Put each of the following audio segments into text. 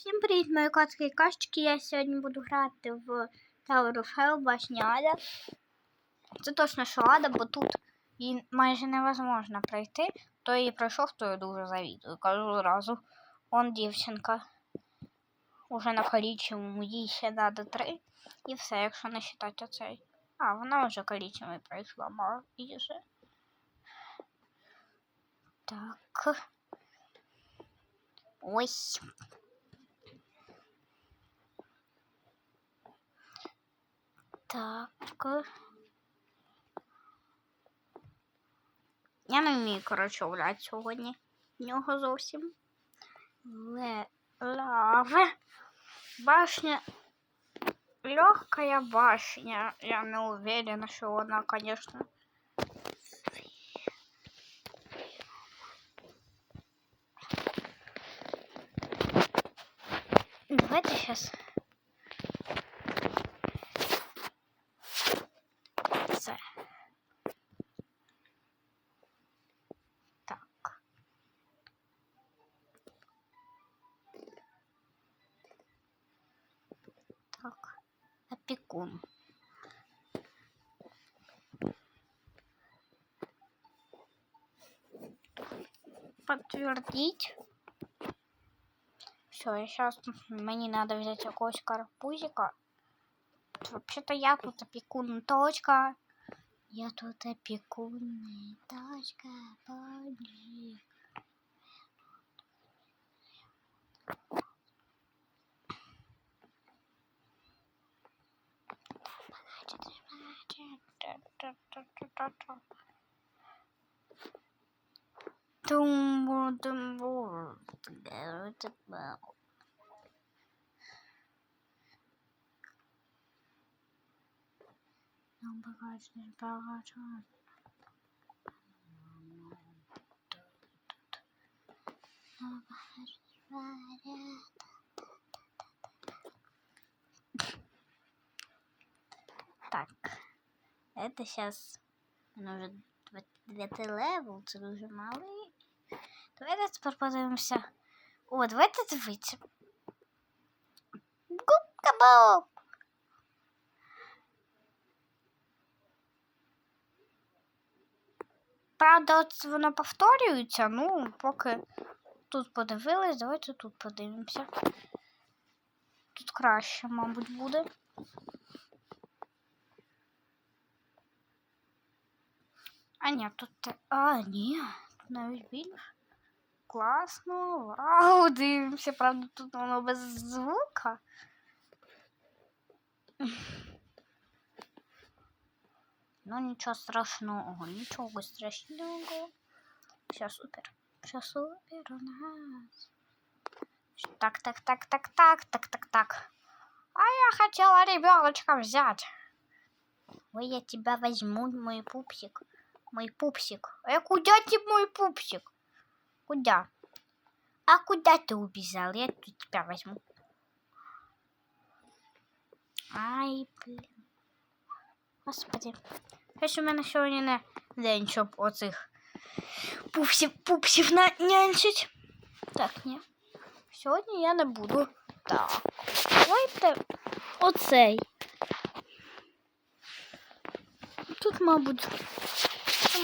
Всім привіт, мої котики і кашечки. Я сьогодні буду грати в Tower of Hell башня Ада. Це точно що Ада, бо тут її майже невозможно пройти. Хто її пройшов, то я дуже завідую. Кажу одразу. Он дівчинка. Уже на колічому, їй ще надо три. І все, якщо не вважати оцей. А, вона вже колічами пройшла майже. Так. Ось. Так. Я не вмію, коротше, гуляти сьогодні. В нього зовсім. Ле... Лаве. Башня. Легкая башня. Я не уверена, що вона, конечно. Давайте сейчас. Опекун. Подтвердить. Все, сейчас мне надо взять какого-то карпузика. Вообще-то я тут опекун, точка. Я тут опекун, точка, поджиг. Тумбур, тумбур. Ну, багажник, багажник. Так, Это сейчас уже 9 левел, це дуже малий. Давайте тепер подивимося. О, давайте дивитися. Губка Боб! Правда, от воно повторюється, ну, поки тут подивились, давайте тут подивимося. Тут краще, мабуть, буде. А ні, тут. те- А, ні, тут навіть більше. Класно, вау, дивимося, правда, тут воно без звука. Ну, нічого страшного, нічого страшного. Все супер. Все супер у нас. Так, так, так, так, так, так, так, так. А я хотела ребеночка взять. Ой, я тебя возьму, мой пупсик. Мой пупсик. А куда ты, мой пупсик? Куда? А куда ты убежал? Я тут тебя возьму. Ай, блин. Господи. Щось у мене сьогодні не день, щоб оцих пупсів, пупсів нянчить. Так, ні. Сьогодні я не буду. Так. Давайте оцей. Тут, мабуть, це,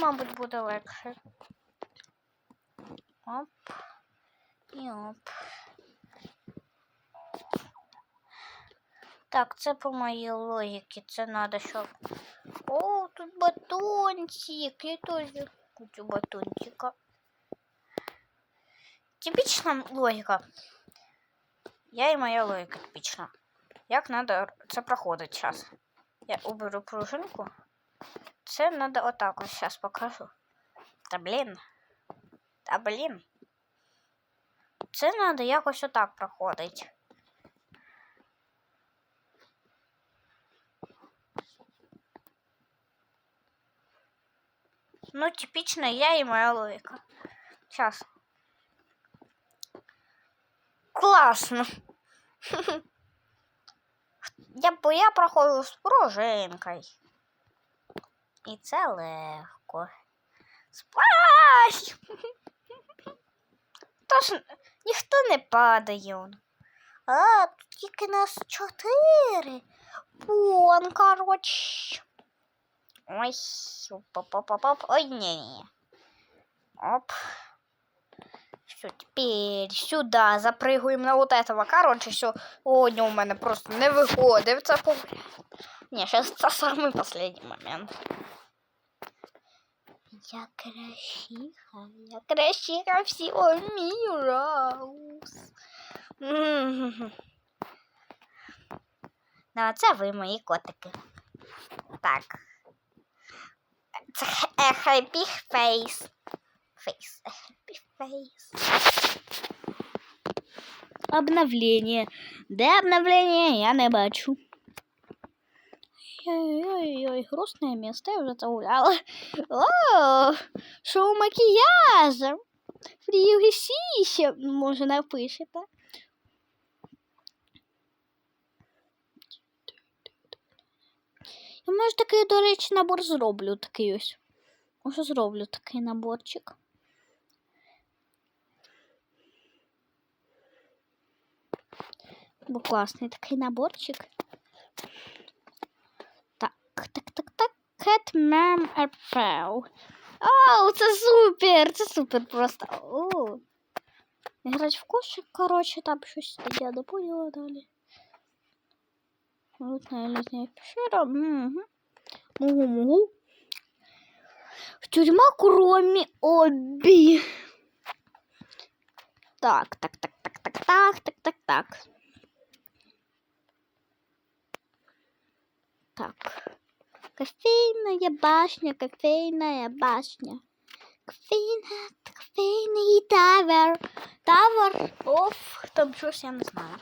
Мабуть, буде легше. Оп. І оп. Так, це по моїй логіці. Це треба, щоб. О, тут батончик. Я теж хочу батончика. Типічна логіка. Я і моя логіка типічна. Як треба це проходить зараз. Я уберу пружинку. Це треба отак ось зараз покажу. Та блін. Та блін. Це треба якось отак проходить. Ну, типично я и моя логика. Сейчас. Класно. Я, я проходжу з пружинкою. І це легко. Спай! Тож ніхто не падає. А, тут тільки нас чотири. Вон, коротше. Ось. Оп-оп-оп-оп. Ой, ні-ні. Оп. Все, теперь сюда запрыгуем на вот этого. Короче, все. О, не, у мене просто не виходить. Це. Не, сейчас це самый последний момент. Я красива, я красива всего мира. Ну, це ви мої котики. Так. Це е, happy face. Face. е, Happy face. Обновлення. Де обновлення? Я не бачу. Ой-ой-ой, грустне місце, я вже це гуляла. О, шоу макіяжа. Фрігісіще, може напишете. Я може такий, до речі, набор зроблю такий ось. Може зроблю такий наборчик. Бо класний такий наборчик. Catman Apple. Оу, це супер! Це супер просто. О. Грати в кошик, коротше, там щось я не поняла далі. Лутная летняя пещера. Угу. Мугу. Тюрьма кроме обі. Так, так, так, так, так, так, так, так, так. Так. Кофейная башня, кофейная башня. Кофейная, кофейный тавер. Тавер. Оф, там щось я не знаю.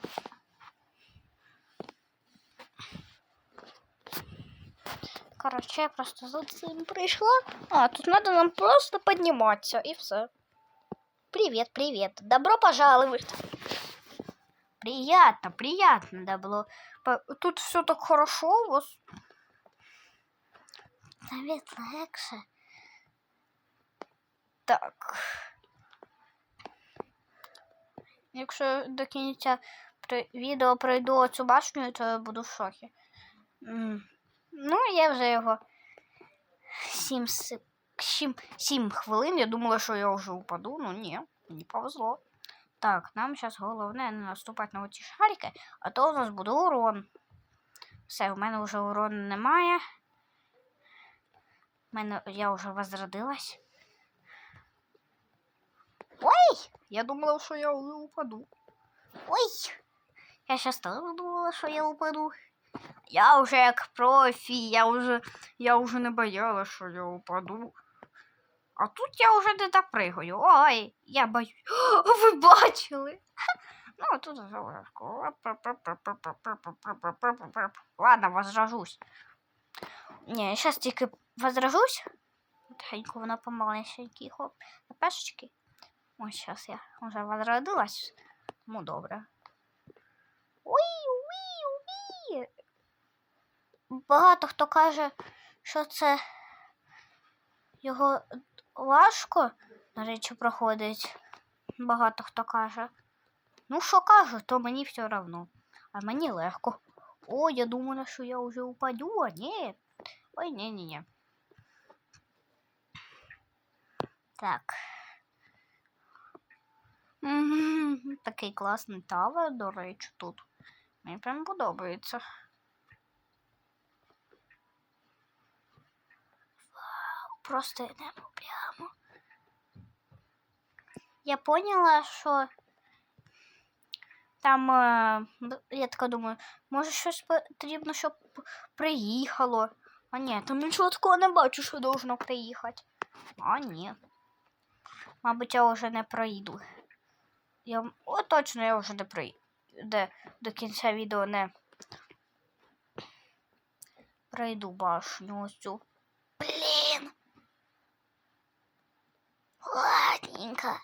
Короче, я просто за цим прийшла. А, тут надо нам просто подниматься, и все. Привет, привет. Добро пожаловать. Приятно, приятно, да было. Тут все так хорошо у вас. Навіть легше. Так. Якщо до кінця відео пройду цю башню, то я буду в шокі. Ну, я вже його сім, си- сім, сім хвилин. Я думала, що я вже упаду. Ну ні, мені повезло. Так, нам зараз головне не наступати на оці шарики, а то у нас буде урон. Все, у мене вже урону немає. Мене я вже возродилась. Ой! Я думала, що я упаду. Ой! Я щас теж думала, що я упаду. Я вже як профі, я вже, я вже не боялась, що я упаду. А тут я вже не допригаю. Ой, я боюсь. О, ви бачили? Ну, тут вже легко. Ладно, возражусь. Я зараз тільки возражусь. Тихенько вона помаленький хоп. На пешечки. Ось зараз я вже возродилась. Ну, добре. Уй. Багато хто каже, що це його важко, до речі, проходить. Багато хто каже. Ну, що кажу, то мені все одно. А мені легко. О, я думала, що я вже упаду, а ні. Ой, ні-ні-ні. Так. Мгм, Такий класний тавер, до речі, тут. Мені прям подобається. Вау, просто йдемо прямо. Я поняла, що там, е, я така думаю, може щось потрібно, щоб приїхало. А ні, там нічого такого не бачу, що должно приїхати. А ні. Мабуть, я вже не пройду. Я... О, точно, я вже не пройду. Де до кінця відео не пройду башню ось цю. Блін. Ладненько.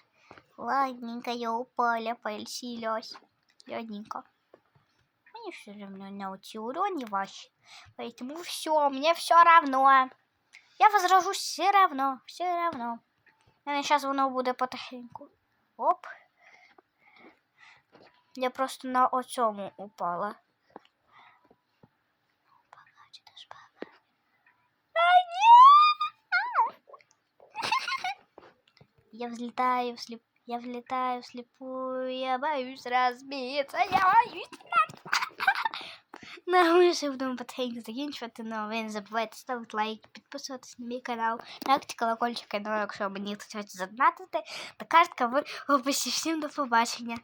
Ладненько, я упала, поэльсилась. Ладненько. Мне все равно на эти урони ваши. Поэтому все, мне все равно. Я возражусь все равно, все равно. Наверное, сейчас воно буде потихеньку. Оп. Я просто на оцьому упала. Я взлетаю вслеп... Я влетаю вслепую, я боюсь разбиться, я боюсь На ми ще будемо потихеньку закінчувати, але ви не забувайте ставити лайк, підписуватись на мій канал, реакцію колокольчик, ну якщо мені хтось хоче задонатити, то картка в описі. Всім до побачення.